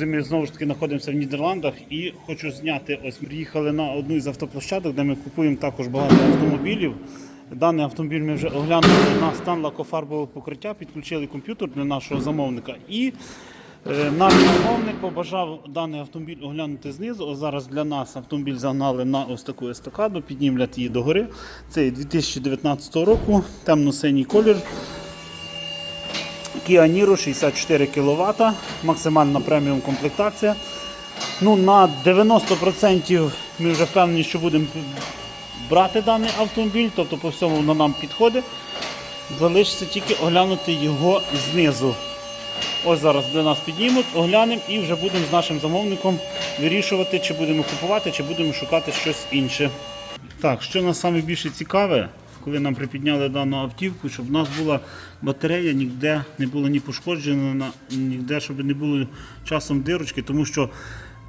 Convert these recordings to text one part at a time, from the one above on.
Ми знову ж таки знаходимося в Нідерландах і хочу зняти. Ось приїхали на одну із автоплощадок, де ми купуємо також багато автомобілів. Даний автомобіль ми вже оглянули на стан лакофарбового покриття, підключили комп'ютер для нашого замовника. І е, наш замовник побажав даний автомобіль оглянути знизу. Ось зараз для нас автомобіль загнали на ось таку естакаду, піднімлять її догори. Це 2019 року, темно-синій колір. Kia Niro 64 кВт, максимальна преміум комплектація. Ну, на 90% ми вже впевнені, що будемо брати даний автомобіль, тобто по всьому воно нам підходить. Залишиться тільки оглянути його знизу. Ось зараз для нас піднімуть, оглянемо і вже будемо з нашим замовником вирішувати, чи будемо купувати, чи будемо шукати щось інше. Так, що нас саме більше цікаве, коли нам припідняли дану автівку, щоб в нас була батарея, ніде не було ні пошкоджена, ніде, щоб не було часом дирочки, тому що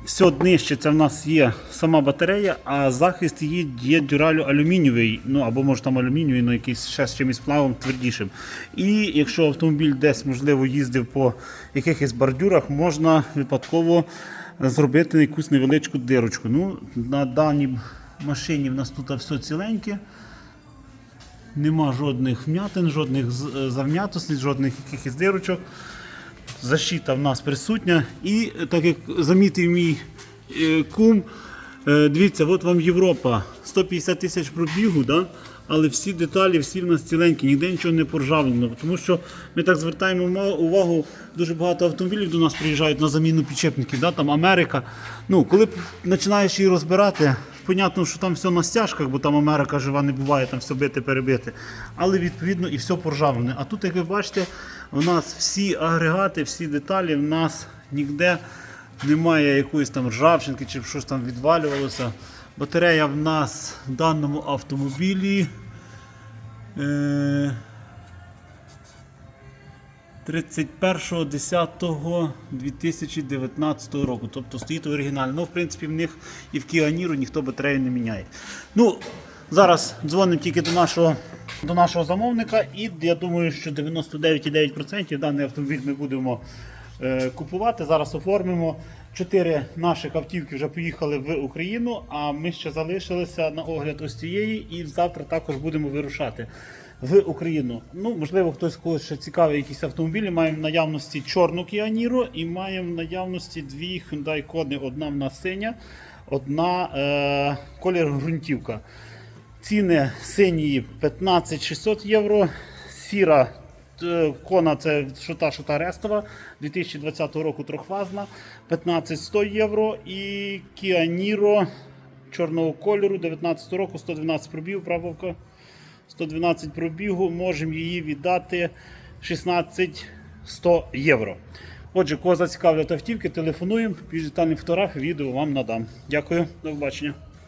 все нижче це в нас є сама батарея, а захист її є дюралю алюмінієвий, ну або може там алюмінієвий, ну якийсь ще з чимось плавом твердішим. І якщо автомобіль десь можливо їздив по якихось бордюрах, можна випадково зробити якусь невеличку дирочку. Ну, на даній машині в нас тут все ціленьке. Нема жодних вмятин, жодних е, завм'ятостей, жодних якихось дирочок. Защита в нас присутня. І так як замітив мій е, кум, е, дивіться, от вам Європа, 150 тисяч пробігу, да? але всі деталі, всі в нас ціленькі, ніде нічого не поржавлено. Тому що ми так звертаємо увагу, дуже багато автомобілів до нас приїжджають на заміну підчепників, да? там Америка. Ну, коли починаєш її розбирати, Понятно, що там все на стяжках, бо там Америка жива не буває, там все бити, перебити. Але відповідно і все поржавлене. А тут, як ви бачите, у нас всі агрегати, всі деталі, в нас ніде немає якоїсь там ржавчинки чи щось там відвалювалося. Батарея в нас в даному автомобілі. Е- 31.10.2019 року. Тобто стоїть оригінально. Ну, в принципі, в них і в Niro ніхто батарею не міняє. Ну, зараз дзвонимо тільки до нашого, до нашого замовника, і я думаю, що 99,9% даний автомобіль ми будемо купувати. Зараз оформимо. Чотири наших автівки вже поїхали в Україну, а ми ще залишилися на огляд ось цієї, і завтра також будемо вирушати в Україну. Ну, можливо, хтось когось ще цікавий якісь автомобілі. Маємо в наявності чорну Niro і маємо в наявності дві Hyundai Kona. Одна в нас синя, одна е, колір ґрунтівка. Ціни синьої 15 600 євро, сіра е, кона це шота шота рестова 2020 року трьохфазна 15 100 євро. І Kia Niro чорного кольору 19 року 112 пробів, правовка. 112 пробігу, можемо її віддати 16 100 євро. Отже, кого зацікавлять автівки, телефонуємо, більш детальні фотографії, відео вам надам. Дякую, до побачення.